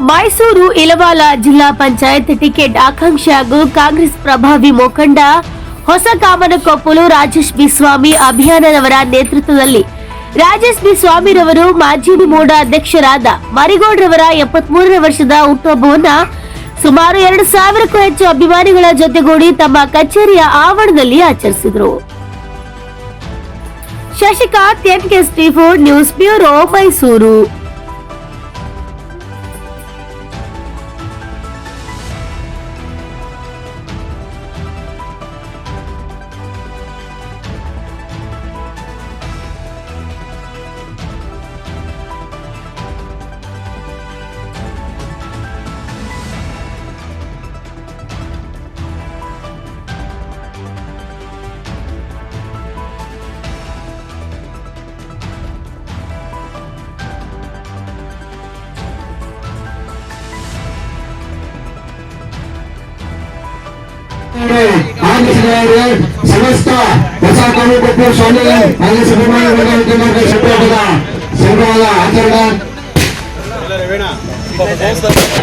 ಮೈಸೂರು ಇಲವಾಲ ಜಿಲ್ಲಾ ಪಂಚಾಯತ್ ಟಿಕೆಟ್ ಆಕಾಂಕ್ಷಿ ಹಾಗೂ ಕಾಂಗ್ರೆಸ್ ಪ್ರಭಾವಿ ಮುಖಂಡ ಹೊಸ ಕಾಮನಕೊಪ್ಪಲು ರಾಜೇಶ್ ಬಿ ಸ್ವಾಮಿ ಅಭಿಯಾನದವರ ನೇತೃತ್ವದಲ್ಲಿ ರಾಜೇಶ್ ಬಿ ಸ್ವಾಮಿರವರು ಮಾಜಿ ನಿಮೂಡ ಅಧ್ಯಕ್ಷರಾದ ಮರಿಗೌಡ್ರವರ ಎಪ್ಪತ್ಮೂರನೇ ವರ್ಷದ ಹುಟ್ಟುಹಬ್ಬವನ್ನ ಸುಮಾರು ಎರಡು ಸಾವಿರಕ್ಕೂ ಹೆಚ್ಚು ಅಭಿಮಾನಿಗಳ ಜೊತೆಗೂಡಿ ತಮ್ಮ ಕಚೇರಿಯ ಆವರಣದಲ್ಲಿ ಆಚರಿಸಿದರು. ಶಶಿಕಾಂತ್ ಎನ್ಕೆಎಸ್ಟಿ ಫೋರ್ ನ್ಯೂಸ್ ಬ್ಯೂರೋ ಮೈಸೂರು. ಸಮಸ್ತ ಹೊಸ ಕಾನೂನು ಸ್ವಾಮಿ ಕಾಂಗ್ರೆಸ್ ಅಭಿಮಾನಿಗಳ ಸಂಘದ ಸಂಘವಾದ ಆಚರಣೆ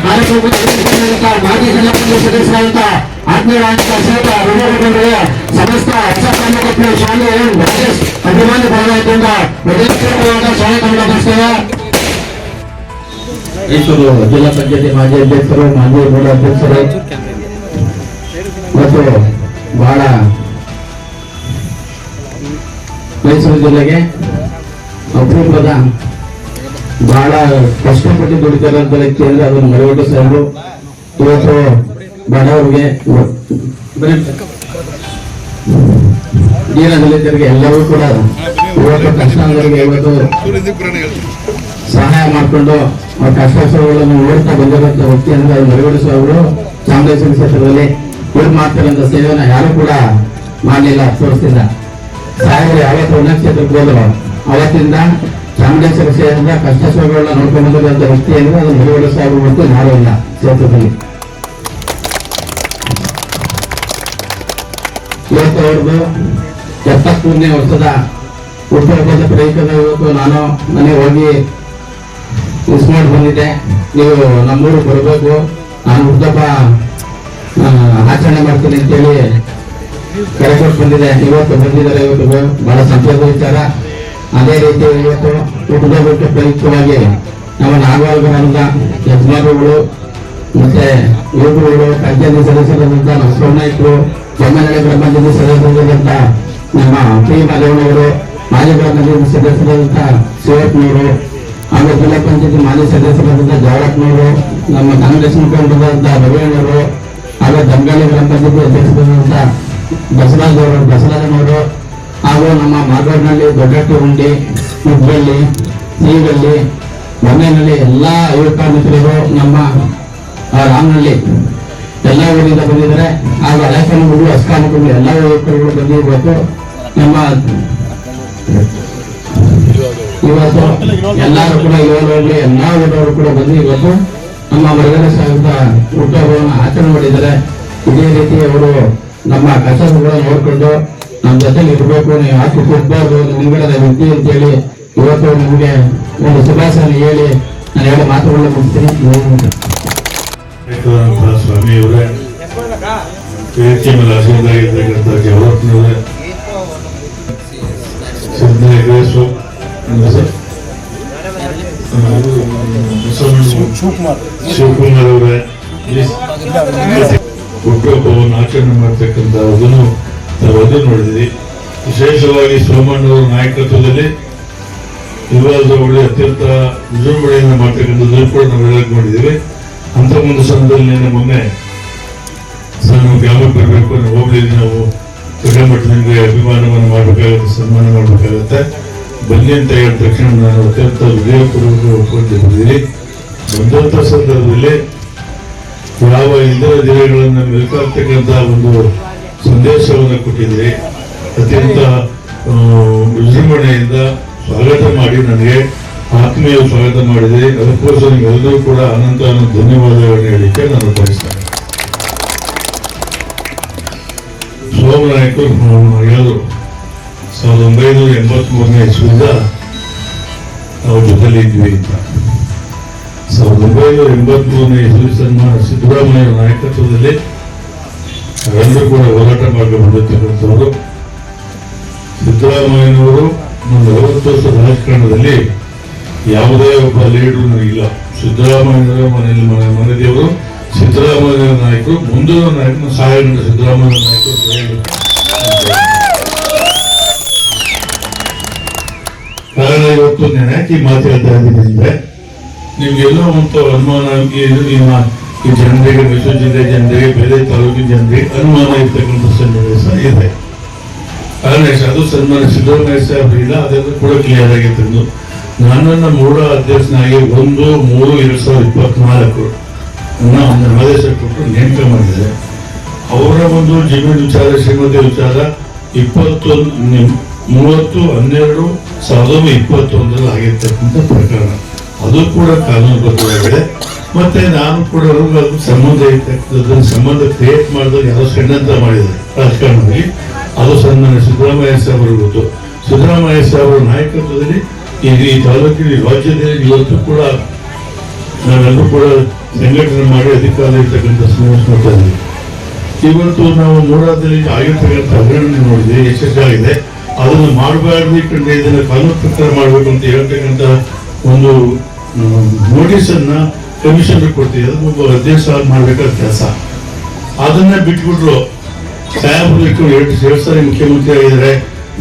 ಕಾರ್ಯಕ್ರಮದ ಮಾಜಿ ಜಿಲ್ಲಾ ಪಂಚಾಯತ್ ಸದಸ್ಯರಾದಂತ ಆತ್ಮೀಯರಾದಂತ ಶ್ರೀಯುತ ರಘುವರಗೌಡರು ಸಮಸ್ತ ಹೊಸ ಕಾನೂನು ಸ್ವಾಮಿ ರಾಜೇಶ್ ಅಭಿಮಾನಿ ಬಳಗದಿಂದ ಹೃದಯಪೂರ್ವಕವಾದ ಸ್ವಾಗತವನ್ನು ಬಯಸ್ತೇವೆ ಮೈಸೂರು ಜಿಲ್ಲಾ ಪಂಚಾಯತಿ ಮಾಜಿ ಅಧ್ಯಕ್ಷರು ಮಾಜಿ ಮೂಲ ಅಧ್ಯಕ್ಷರು ಮತ್ತು ಬಹಳ ಮೈಸೂರು ಜಿಲ್ಲೆಗೆ ಅಪರೂಪದ ಬಹಳ ಕಷ್ಟಪಟ್ಟು ದುಡಿತಾರಂತ ವ್ಯಕ್ತಿ ಅಂದ್ರೆ ಅದನ್ನು ಮರವಟ್ಟು ಸಾಹೇಬರು. ಇವತ್ತು ಬಡವರಿಗೆ ದೀನದಲಿತರಿಗೆ ಎಲ್ಲರೂ ಕೂಡ ಇವತ್ತು ಕಷ್ಟದವರಿಗೆ ಇವತ್ತು ಸಹಾಯ ಮಾಡಿಕೊಂಡು ಆ ಕಷ್ಟಗಳನ್ನು ಓಡ್ತಾ ಬಂದಿರುವಂತ ವ್ಯಕ್ತಿ ಅಂದ್ರೆ ಮರವಡಿಸುವ ಅವರು ಚಾಮರಾಜೇಶ್ವರಿ ಕ್ಷೇತ್ರದಲ್ಲಿ ಇವ್ರು ಮಾಡ್ತಿರೋಂಥ ಸೇವೆನ ಯಾರು ಕೂಡ ಮಾಡಲಿಲ್ಲ ವರ್ಷದಿಂದ ಸಾಹೇಬರು ಯಾವತ್ತು ಒಂದೇ ಕ್ಷೇತ್ರಕ್ಕೆ ಹೋದ್ರು ಅವತ್ತಿಂದ ಚಾಮುಂಡೇಶ್ವರ ಸೇವೆಯಿಂದ ಕಷ್ಟ ಸುಖಗಳನ್ನ ನೋಡ್ಕೊಂಡು ಬಂದಿರುವಂತ ವ್ಯಕ್ತಿ ಅಂದ್ರೆ ಅದು ಮರಿಗೌಡ ಸಾಹೇಬರು ಮತ್ತು ಯಾರು ಇಲ್ಲ ಕ್ಷೇತ್ರದಲ್ಲಿ. ಇವತ್ತು ಅವ್ರದ್ದು ಎಪ್ಪತ್ಮೂರನೇ ವರ್ಷದ ಹುಟ್ಟುಹಬ್ಬದ ಪ್ರಯುಕ್ತದ ಇವತ್ತು ನಾನು ಮನೆಗೆ ಹೋಗಿ ಮಿಸ್ ಮಾಡಿ ಬಂದಿದ್ದೆ. ನೀವು ನಮ್ಮೂರು ಬರಬೇಕು. ನಾನು ಆ, ಆಚರಣೆ ಮಾಡ್ತೀನಿ ಅಂತೇಳಿ ಕರೆ ಕೊಟ್ಟು ಬಂದಿದೆ. ಇವತ್ತು ಬಂದಿದ್ದಾರೆ, ಇವತ್ತು ಬಹಳ ಸಂತೋಷದ ವಿಚಾರ. ಅದೇ ರೀತಿ ಇವತ್ತು ಹುಟ್ಟುಹಬ್ಬಕ್ಕೆ ಪ್ರಯುಕ್ತವಾಗಿ ನಮ್ಮ ನಾಗವಾಲ್ ಗ್ರಾಮದ ಯಜಮಾನರುಗಳು ಮತ್ತೆ ಯುವಕರುಗಳು ಪಂಚಾಯತಿ ಸದಸ್ಯರಾದಂತ ನಮ್ಮ ಸೋಮನಾಯ್ಕರು ಜಮ್ಮನಹಳ್ಳಿ ಗ್ರಾಮ ಪಂಚಾಯತಿ ಸದಸ್ಯರಾದಂತ ನಮ್ಮ ಪಿ ಮಾದೇವನವರು ಮಾಜಿ ಗ್ರಾಮ ಪಂಚಾಯತಿ ಸದಸ್ಯರಾದಂತ ಶಿವಪ್ಪನವರು, ಹಾಗೂ ಜಿಲ್ಲಾ ಪಂಚಾಯತಿ ಮಾಜಿ ಸದಸ್ಯರಾದಂತ ಜವಳಪ್ಪನವರು ನಮ್ಮ ಕಾಂಗ್ರೆಸ್ ಮುಖಂಡರಾದಂತ ರವಿಯಣ್ಣವರು ಆಮೇಲೆ ದಮ್ಗಾಳಿ ಗ್ರಾಮ ಪಂಚಾಯತಿ ಅಧ್ಯಕ್ಷರಾದಂತ ಬಸವರಾಜ್ ಅವರು ಬಸವರಾಜನವರು ಹಾಗೂ ನಮ್ಮ ಮಾಗಡಿನಲ್ಲಿ ದೊಡ್ಡಟ್ಟು ಉಂಡಿ ಹುಬ್ಬಳ್ಳಿ ಸೀಗಲ್ಲಿ ಮನೆಯಲ್ಲಿ ಎಲ್ಲ ಯುವಕ ಮಿತ್ರರು ನಮ್ಮ ರಾಮನಹಳ್ಳಿ ಎಲ್ಲ ಊರಿಂದ ಬಂದಿದ್ದಾರೆ. ಹಾಗೂ ಹಳೆಕನಗಳು ಅಸ್ಕಾಮಗಳು ಎಲ್ಲ ಯುವಕರುಗಳು ಬಂದು ಇವತ್ತು. ನಮ್ಮ ಇವತ್ತು ಎಲ್ಲರೂ ಕೂಡ ಯುವಕರಲ್ಲಿ ಎಲ್ಲ ಊರವರು ಕೂಡ ಬಂದು ಇವತ್ತು ನಮ್ಮ ಮರಗಡೆ ಸಾಗಿದ ಹುಟ್ಟುಹಬ್ಬವನ್ನು ಆಚರಣೆ ಮಾಡಿದ್ದಾರೆ ಇದೇ ರೀತಿ ಅವರು ನಮ್ಮ ಕಸಬುಗಳನ್ನು ನೋಡಿಕೊಂಡು ನಮ್ಮ ಜೊತೆಗೆ ಇರಬೇಕು ನೀವು ಯಾಕೆ ಕೊಡಬಾರ್ದು ನಿಮ್ಗಡೆ ವ್ಯಕ್ತಿ ಅಂತೇಳಿ ಇವತ್ತು ನಿಮಗೆ ಒಂದು ಶುಭಾಶಯ ಹೇಳಿ ನಾನು ಹೇಳಿ ಮಾತುಗಳನ್ನ ಮುಗಿಸ್ತೀನಿ ಸ್ವಾಮಿಯವರೇ ಮೇಲೆ ಶಿವಕುಮಾರ್ ಅವರೇ ಹುಟ್ಟುಹಬ್ಬವನ್ನು ಆಚರಣೆ ಮಾಡ್ತಕ್ಕಂಥ ಅದನ್ನು ನಾವು ಅದನ್ನು ನೋಡಿದ್ವಿ ವಿಶೇಷವಾಗಿ ಸೋಮಣ್ಣವರ ನಾಯಕತ್ವದಲ್ಲಿ ವಿವಾದಗಳು ಅತ್ಯಂತ ವಿಜೃಂಭಣೆಯನ್ನು ಮಾಡ್ತಕ್ಕಂಥ ಕೂಡ ಮಾಡಿದ್ದೀವಿ ಅಂತ ಒಂದು ಸಂದರ್ಭದಲ್ಲಿ ಮೊನ್ನೆ ನಾವು ಗ್ರಾಮಕ್ಕೆ ಬರಬೇಕು ನಾವು ಹೋಗಿ ನಾವು ದೊಡ್ಡ ಅಭಿಮಾನವನ್ನು ಮಾಡಬೇಕಾಗುತ್ತೆ, ಸನ್ಮಾನ ಮಾಡಬೇಕಾಗುತ್ತೆ. ಬನ್ನಿ ಅಂತ ಹೇಳಿದ ತಕ್ಷಣ ನಾನು ಅತ್ಯಂತ ಬಂದಿದ್ದೀನಿ ಬಂದಂಥ ಸಂದರ್ಭದಲ್ಲಿ ಯಾವ ಇಂದಿನ ದಿನಗಳನ್ನು ಬೇಕಾಗ್ತಕ್ಕಂಥ ಒಂದು ಸಂದೇಶವನ್ನು ಕೊಟ್ಟಿದ್ದೀರಿ. ಅತ್ಯಂತ ವಿಜೃಂಭಣೆಯಿಂದ ಸ್ವಾಗತ ಮಾಡಿ ನನಗೆ ಆತ್ಮೀಯ ಸ್ವಾಗತ ಮಾಡಿದೆ ಅದಕ್ಕೋಸ್ಕರ ಎಲ್ಲರೂ ಕೂಡ ಅನಂತ ಧನ್ಯವಾದಗಳನ್ನು ಹೇಳಲಿಕ್ಕೆ ನಾನು ಬಯಸ್ತೇನೆ. ಸೋಮನಾಯಕರು ಹೇಳಿದ್ರು ಸಾವಿರದ ಒಂಬೈನೂರ ಎಂಬತ್ಮೂರನೇ ಇಸ್ವಿಯಿಂದ ಇದ್ವಿ ಅಂತ ಸಾವಿರದ ಒಂಬೈನೂರ ಎಂಬತ್ಮೂರನೇ ಸನ್ಮಾನ ಸಿದ್ದರಾಮಯ್ಯ ನಾಯಕತ್ವದಲ್ಲಿ ನಾವೆಲ್ಲರೂ ಕೂಡ ಹೋರಾಟ ಮಾಡಲು ಸಿದ್ದರಾಮಯ್ಯನವರು ನನ್ನ ಅರವತ್ತು ವರ್ಷ ರಾಜಕಾರಣದಲ್ಲಿ ಯಾವುದೇ ಒಬ್ಬ ಲೀಡರ್ ನನಗಿಲ್ಲ ಸಿದ್ದರಾಮಯ್ಯನವರ ಮನೆಯಲ್ಲಿ ಮನೆ, ಮನೆದೇವರು ಸಿದ್ದರಾಮಯ್ಯ ನಾಯಕರು, ಮುಂದಿನ ನಾಯಕನ ಸಹಾಯ ಸಿದ್ದರಾಮಯ್ಯ ನಾಯಕರು ಇವತ್ತು ನೆನಕಿ ಮಾತು ಹೇಳ್ತಾ ಇದ್ದೀನಿ ಅಂದ್ರೆ, ನಿಮ್ಗೆಲ್ಲೋ ಒಂದು ಅನುಮಾನ ಇದು ನಿಮ್ಮ ಈ ಜನರಿಗೆ, ಮೈಸೂರು ಜಿಲ್ಲೆ ಜನರಿಗೆ, ಬೇರೆ ತಾಲೂಕಿನ ಜನರಿಗೆ ಅನುಮಾನ ಇರ್ತಕ್ಕಂಥ ಸನ್ನಿವೇಶ ಇದೆ. ಕಾರಣ ಅದು ಸನ್ಮಾನ ಸಿದ್ದರಾಮಯ್ಯ ಇಲ್ಲ, ಅದೆಲ್ಲ ಕೂಡ ಕ್ಲಿಯರ್ ಆಗಿತ್ತು ನನ್ನನ್ನ ಮೂಡ ಅಧ್ಯಕ್ಷನಾಗಿ ಒಂದು, ಮೂರು, ಎರಡ್ ಸಾವಿರದ ಇಪ್ಪತ್ನಾಲ್ಕು ನನ್ನ ಒಂದು ಆದೇಶ ಕೊಟ್ಟು ನೇಮಕ ಮಾಡಿದೆ. ಅವರ ಒಂದು ಜಮೀನು ವಿಚಾರ, ಶ್ರೀಮತಿ ವಿಚಾರ, ಇಪ್ಪತ್ತೊಂದು ಮೂವತ್ತು, ಹನ್ನೆರಡು ಸಾವಿರದ ಇಪ್ಪತ್ತೊಂದರಲ್ಲಿ ಆಗಿರ್ತಕ್ಕಂಥ ಪ್ರಕರಣ. ಅದು ಕೂಡ ಕಾನೂನುಬದ್ಧವಾಗಿದೆ ಮತ್ತೆ ನಾನು ಕೂಡ ಸಂಬಂಧ ಇರ್ತಕ್ಕಂಥದ್ದು ಸಂಬಂಧ ಕ್ರಿಯೇಟ್ ಮಾಡಿದಾಗ ಯಾರೋ ಷಡ್ಯಂತ್ರ ಮಾಡಿದ್ದಾರೆ ರಾಜಕಾರಣದಲ್ಲಿ. ಅದು ಸನ್ಮಾನ ಸಿದ್ದರಾಮಯ್ಯ ಸಾಹೇಬರು ಗೊತ್ತು. ಸಿದ್ದರಾಮಯ್ಯ ಸಾಹೇಬರ ನಾಯಕತ್ವದಲ್ಲಿ ಈಗ ಈ ತಾಲೂಕಿನ ರಾಜ್ಯದಲ್ಲಿ ಇವತ್ತು ಕೂಡ ನಾವೆಲ್ಲರೂ ಕೂಡ ಸಂಘಟನೆ ಮಾಡಿ ಅಧಿಕಾರ ಇರ್ತಕ್ಕಂಥ ಸನ್ನಿವೇಶ ಮಾಡ್ತಾ ಇದ್ದೀವಿ. ಇವತ್ತು ನಾವು ಮೂಡಾದಲ್ಲಿ ಆಗಿರ್ತಕ್ಕಂಥ ಹಗರಣ ನೋಡಿದ್ವಿ ಯಶಸ್ಸಾಗಿದೆ. ಅದನ್ನು ಮಾಡಬಾರ್ದು ಇಟ್ಕೊಂಡು ಇದನ್ನು ಕಾನೂನು ಪ್ರಕಾರ ಮಾಡಬೇಕು ಅಂತ ಹೇಳ್ತಕ್ಕಂಥ ಒಂದು ನೋಟಿಸ್ ಅನ್ನ ಕಮಿಷನ್ ಕೊಡ್ತೀವಿ. ಅದು ಒಬ್ಬ ಅಧ್ಯಕ್ಷ ಮಾಡಬೇಕಾದ ಕೆಲಸ. ಅದನ್ನ ಬಿಟ್ಬಿಟ್ರು. ಸಾಹೇಬರು ಎರಡು ಎರಡು ಸಾರಿ ಮುಖ್ಯಮಂತ್ರಿ ಆಗಿದ್ದಾರೆ.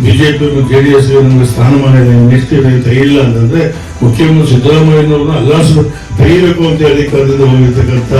ಬಿಜೆಪಿ ಜೆ ಡಿ ಎಸ್ ನಮಗೆ ಸ್ಥಾನಮಾನ ನಿಷ್ಠೆ ತೆಗಿಲ್ಲ ಅಂತಂದ್ರೆ ಮುಖ್ಯಮಂತ್ರಿ ಸಿದ್ದರಾಮಯ್ಯನವ್ರನ್ನ ಅಲ್ಲಾಸು ತೆಗಿಬೇಕು ಅಂತ ಹೇಳಿ ಕರೆದು ಹೋಗಿರ್ತಕ್ಕಂಥ